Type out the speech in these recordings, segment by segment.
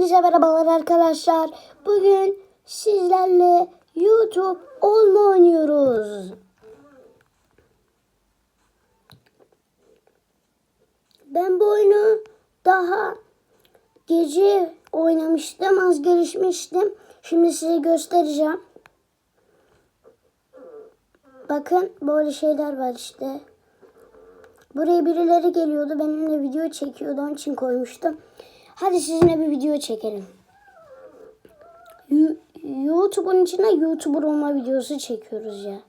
Hepinize merhabalar arkadaşlar. Bugün sizlerle YouTube olma oynuyoruz. Ben bu oyunu daha gece oynamıştım, az gelişmiştim. Şimdi size göstereceğim. Bakın böyle şeyler var işte. Buraya birileri geliyordu. Benimle video çekiyordu. Onun için koymuştum. Hadi sizinle bir video çekelim. YouTube'un içine YouTuber olma videosu çekiyoruz ya.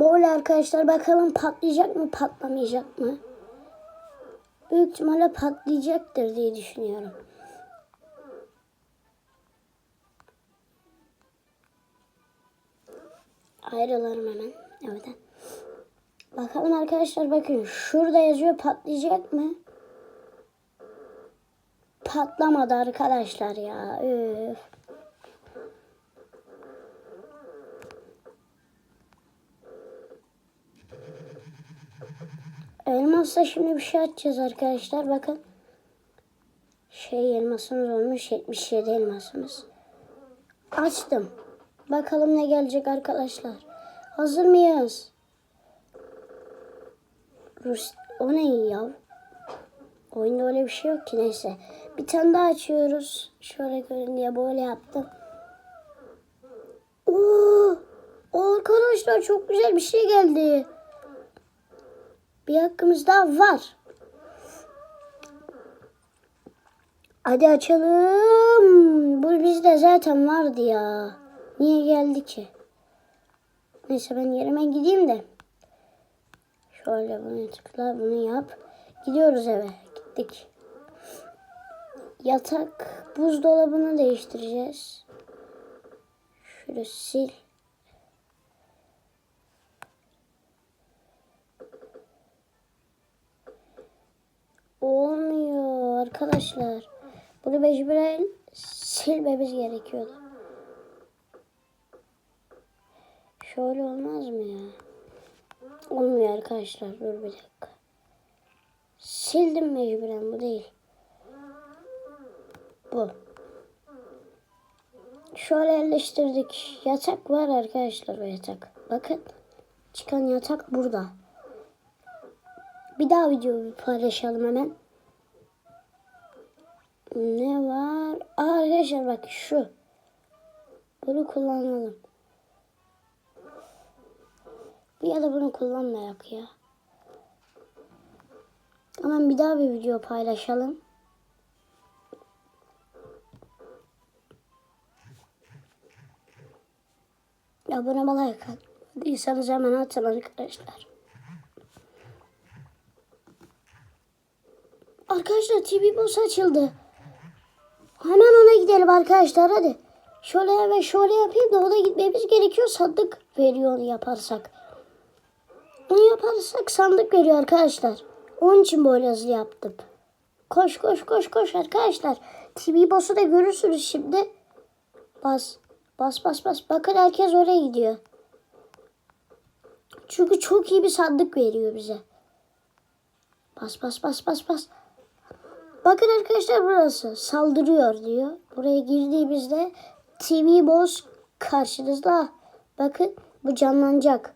Böyle arkadaşlar bakalım patlayacak mı patlamayacak mı? Büyük ihtimalle patlayacaktır diye düşünüyorum. Ayrılalım hemen. Evet. Bakalım arkadaşlar bakın şurada yazıyor patlayacak mı? Patlamadı arkadaşlar ya. Üf. Elmasla şimdi bir şey açacağız arkadaşlar. Bakın. Şey elmasımız olmuş. 77 elmasımız. Açtım. Bakalım ne gelecek arkadaşlar. Hazır mıyız? Rus o ne ya? Oyunda öyle bir şey yok ki neyse. Bir tane daha açıyoruz. Şöyle görün diye böyle yaptım. Oo! Arkadaşlar çok güzel bir şey geldi. Bir hakkımız daha var. Hadi açalım. Bu bizde zaten vardı ya. Niye geldi ki? Neyse ben yerime gideyim de. Şöyle bunu tıkla bunu yap. Gidiyoruz eve. Gittik. Yatak buzdolabını değiştireceğiz. Şöyle sil. Olmuyor arkadaşlar. Bunu mecburen silmemiz gerekiyordu. Şöyle olmaz mı ya? Olmuyor arkadaşlar. Dur bir dakika. Sildim mecburen bu değil. Bu. Şöyle yerleştirdik. Yatak var arkadaşlar o yatak. Bakın. Çıkan yatak burada. Bir daha videoyu paylaşalım hemen. Ne var? Aa, arkadaşlar bak şu. Bunu kullanalım. Ya da bunu kullanmayak ya. Hemen bir daha bir video paylaşalım. Abone olmayı katmadıysanız hemen atın arkadaşlar. Arkadaşlar TV Boss açıldı. Hemen ona gidelim arkadaşlar hadi. Şöyle ve şöyle yapayım da ona gitmemiz gerekiyor. Sandık veriyor onu yaparsak. Onu yaparsak sandık veriyor arkadaşlar. Onun için böyle hızlı yaptım. Koş koş koş koş arkadaşlar. TV Boss'u da görürsünüz şimdi. Bas. Bas bas bas. Bakın herkes oraya gidiyor. Çünkü çok iyi bir sandık veriyor bize. Bas bas bas bas bas. Bakın arkadaşlar burası saldırıyor diyor. Buraya girdiğimizde TV Boss karşınızda. Bakın bu canlanacak.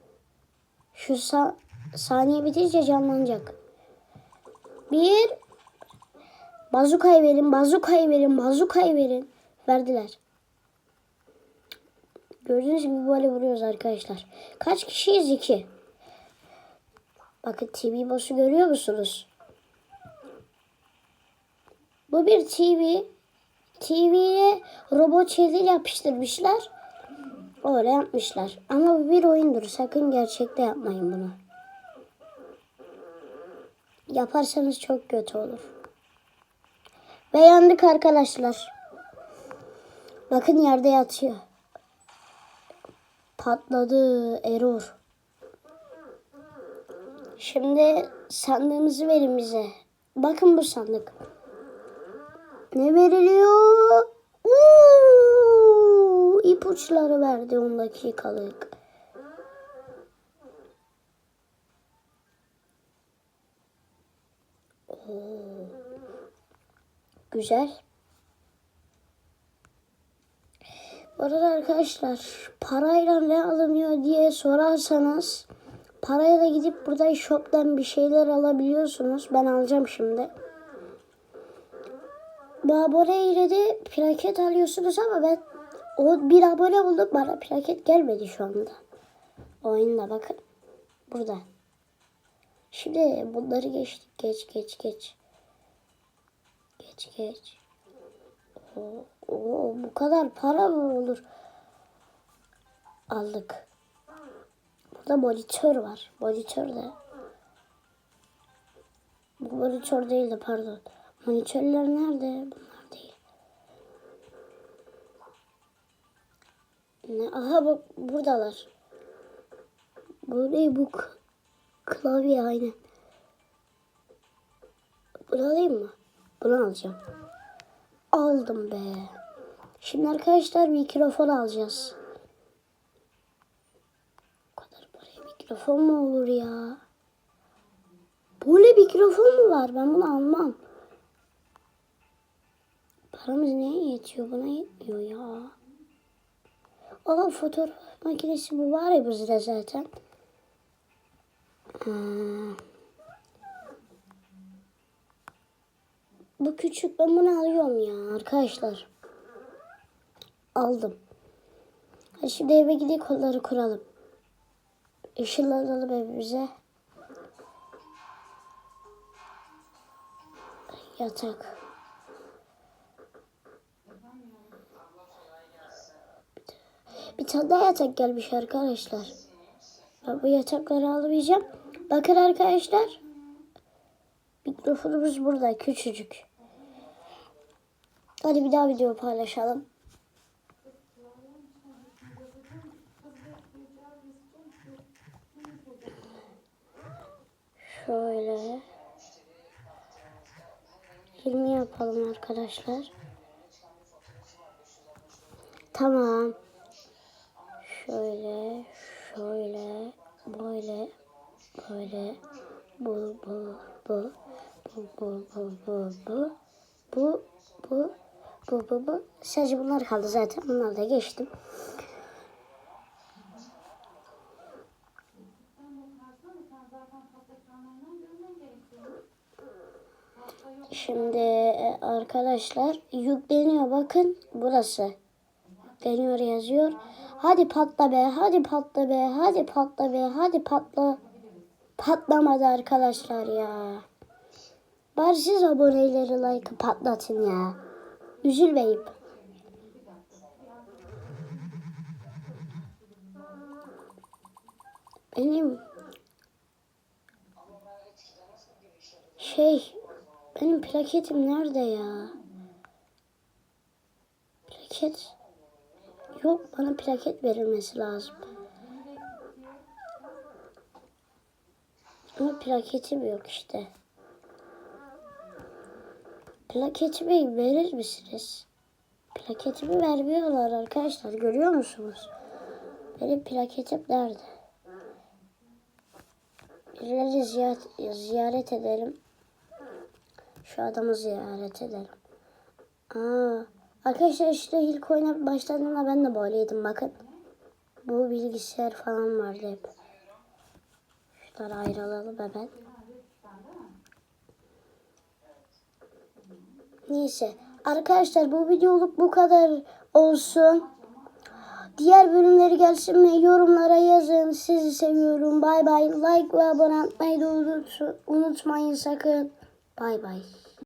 Şu sa saniye bitince canlanacak. Bir bazukayı verin, bazukayı verin, bazukayı verin. Verdiler. Gördüğünüz gibi böyle vuruyoruz arkadaşlar. Kaç kişiyiz? İki. Bakın TV Boss'u görüyor musunuz? Bu bir TV. TV'ye robot şeyler yapıştırmışlar. Öyle yapmışlar. Ama bu bir oyundur. Sakın gerçekte yapmayın bunu. Yaparsanız çok kötü olur. Ve yandık arkadaşlar. Bakın yerde yatıyor. Patladı. Error. Şimdi sandığımızı verin bize. Bakın bu sandık. Ne veriliyor? Uuu, ipuçları verdi 10 dakikalık. Güzel. Bu arada arkadaşlar parayla ne alınıyor diye sorarsanız paraya da gidip burada shop'tan bir şeyler alabiliyorsunuz. Ben alacağım şimdi. Abone ile de plaket alıyorsunuz ama ben o bir abone oldum bana plaket gelmedi şu anda. Oyunda bakın. Burada. Şimdi bunları geçtik. Geç geç geç. Geç geç. Oo, oo, bu kadar para mı olur? Aldık. Burada monitör var. Monitör de. Bu monitör değil de pardon. Monitörler nerede? Bunlar değil. Ne? Aha bak buradalar. Bu ne bu? Klavye aynen. Bunu alayım mı? Bunu alacağım. Aldım be. Şimdi arkadaşlar mikrofon alacağız. Bu kadar paraya mikrofon mu olur ya? Böyle mikrofon mu var? Ben bunu almam. Paramız neye yetiyor? Buna yetmiyor ya. Aa fotoğraf makinesi bu var ya bizde zaten. Ha. Bu küçük ben bunu alıyorum ya arkadaşlar. Aldım. Hadi şimdi eve gidip kolları kuralım. Işınlanalım evimize. Yatak. Bir tane daha yatak gelmiş arkadaşlar. Ben bu yatakları almayacağım. Bakın arkadaşlar. Mikrofonumuz burada küçücük. Hadi bir daha video paylaşalım. Şöyle. 20 yapalım arkadaşlar. Tamam. Şöyle, şöyle, böyle, böyle, bu, bu, bu, bu, bu, bu, bu, bu, bu, bu, bu, bu, bu. Sadece bunlar kaldı zaten. Bunları da geçtim. Şimdi e, arkadaşlar yükleniyor bakın burası. Yükleniyor yazıyor. Hadi patla be, hadi patla be, hadi patla be, hadi patla. Patlamadı arkadaşlar ya. Bari siz aboneleri like patlatın ya. Üzülmeyin. Benim şey benim plaketim nerede ya? Plaket yok bana plaket verilmesi lazım. Ama plaketim yok işte. Plaketimi verir misiniz? Plaketimi vermiyorlar arkadaşlar. Görüyor musunuz? Benim plaketim nerede? Birileri ziyaret, ziyaret edelim. Şu adamı ziyaret edelim. Aa, arkadaşlar işte ilk oyuna başladığımda ben de böyleydim bakın. Bu bilgisayar falan vardı hep. Şunları ayrılalım hemen. Neyse. Arkadaşlar bu videoluk bu kadar olsun. Diğer bölümleri gelsin mi? Yorumlara yazın. Sizi seviyorum. Bay bay. Like ve abone olmayı unutmayın sakın. Bay bay.